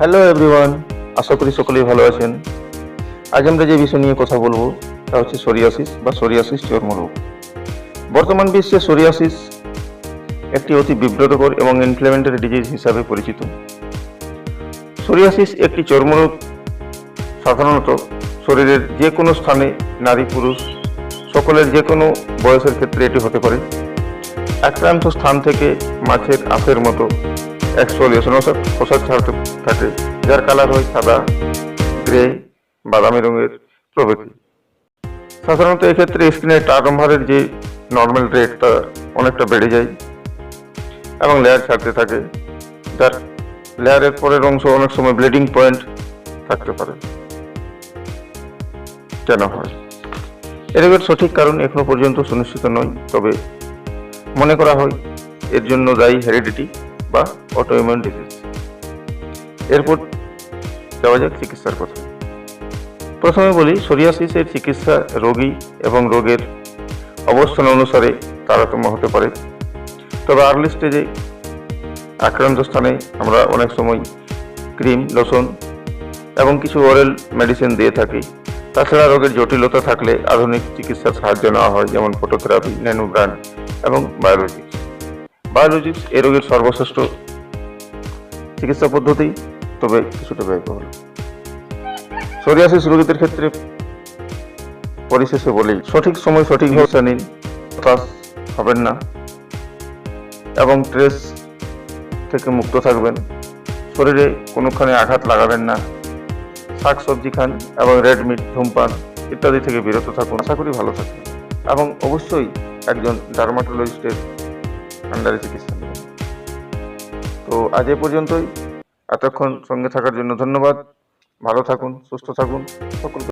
Hello everyone আশা করি সকলেই ভালো আছেন। আজ আমরা যে বিষয় নিয়ে কথা বলব, তা হচ্ছে সোরিয়াসিস বা সোরিয়াসিস চর্মরোগ। বর্তমান বিশ্বে সোরিয়াসিস একটি অতি বিব্রতকর এবং ইনফ্লেমেন্টারি ডিজিজ হিসাবে পরিচিত। সোরিয়াসিস একটি চর্মরোগ, সাধারণত শরীরের যে কোনো স্থানে নারী পুরুষ, সকলের যে কোনো বয়সের ক্ষেত্রে এটি হতে পারে। আক্রান্ত স্থান থেকে মাছের আঁশের মতো এক্সফোলিয়েশন অর্থাৎ খোসা ছাড়তে থাকে, যার কালার হয় সাদা গ্রে বাদামি রঙের প্রভৃতি। সাধারণত এক্ষেত্রে স্কিনের টার্নওভারের যে নর্মাল রেট তা অনেকটা বেড়ে যায় এবং লেয়ার ছাড়তে থাকে, যার লেয়ারের পরের অংশ অনেক সময় ব্লিডিং পয়েন্ট থাকতে পারে। কেন হয়। এর সঠিক কারণ এখনও পর্যন্ত সুনিশ্চিত নয়, তবে মনে করা হয় এর জন্য দায়ী হেরিডিটি বা অটোইমিউন ডিজিজ এরপর যাওয়া যাক চিকিৎসার কথা। প্রথমে বলি সোরিয়াসিসের চিকিৎসা রোগী এবং রোগের অবস্থান অনুসারে তারতম্য হতে পারে। তবে আর্লি স্টেজে আক্রান্ত স্থানে আমরা অনেক সময় ক্রিম, লোশন এবং কিছু ওরাল মেডিসিন দিয়ে থাকি। তাছাড়া রোগের জটিলতা থাকলে আধুনিক চিকিৎসার সাহায্য নেওয়া হয়, যেমন ফটোথেরাপি ন্যানোব্রান্ড এবং বায়োলজিক্স বায়োলজিক্স এ রোগের সর্বশ্রেষ্ঠ চিকিৎসা পদ্ধতি, তবে কিছুটা ব্যয়বহুল। সোরিয়াসিস রোগীদের ক্ষেত্রে পরিশেষে বলি, সঠিক সময় সঠিক ব্যবস্থা নিন, হতাশ হবেন না, এবং স্ট্রেস থেকে মুক্ত থাকবেন। শরীরে কোনোখানে আঘাত লাগাবেন না। শাক সবজি খান এবং রেড মিট ধূমপান ইত্যাদি থেকে বিরত থাকুন। আশা করি ভালো থাকবেন। এবং অবশ্যই একজন ডার্মাটোলজিস্টের আন্ডারে চিকিৎসা নেবেন তো আজ এ পর্যন্তই। এতক্ষণ সঙ্গে থাকার জন্য ধন্যবাদ। ভালো থাকুন, সুস্থ থাকুন। সকলকে